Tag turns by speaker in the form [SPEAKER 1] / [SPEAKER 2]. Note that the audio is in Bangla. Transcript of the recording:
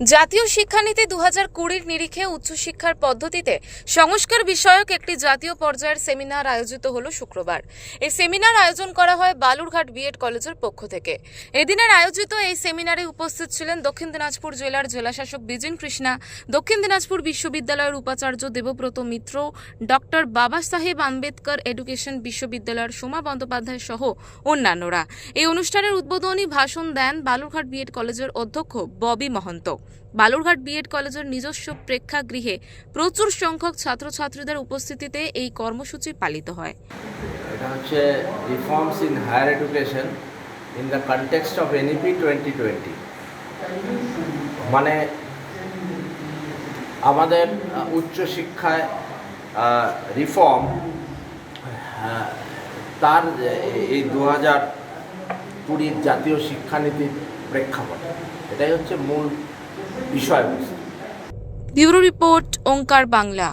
[SPEAKER 1] জাতীয় শিক্ষানীতি দু হাজার কুড়ির নিরিখে উচ্চশিক্ষার পদ্ধতিতে সংস্কার বিষয়ক একটি জাতীয় পর্যায়ের সেমিনার আয়োজিত হল শুক্রবার। এই সেমিনার আয়োজন করা হয় বালুরঘাট বিএড কলেজের পক্ষ থেকে। এদিনের আয়োজিত এই সেমিনারে উপস্থিত ছিলেন দক্ষিণ দিনাজপুর জেলার জেলাশাসক বিজিন কৃষ্ণা, দক্ষিণ দিনাজপুর বিশ্ববিদ্যালয়ের উপাচার্য দেবব্রত মিত্র, ডক্টর বাবা সাহেব আম্বেদকর এডুকেশন বিশ্ববিদ্যালয়ের সোমা বন্দ্যোপাধ্যায় সহ অন্যান্যরা। এই অনুষ্ঠানের উদ্বোধনী ভাষণ দেন বালুরঘাট বিএড কলেজের অধ্যক্ষ ববি মহন্ত। বালুরঘাট বিএড কলেজের নিজস্ব প্রেক্ষাগৃহে প্রচুর সংখ্যক ছাত্রছাত্রীদের উপস্থিতিতে এই কর্মসূচি পালিত হয়।
[SPEAKER 2] এটা হচ্ছে reforms in higher education in the context of NEP twenty twenty মানে আমাদের উচ্চশিক্ষায় রিফর্ম তার এই দু হাজার কুড়ির জাতীয় শিক্ষানীতির প্রেক্ষাপট। এটাই হচ্ছে মূল বিষয়বস্তু
[SPEAKER 1] ব্যুরো রিপোর্ট ওঙ্কার বাংলা।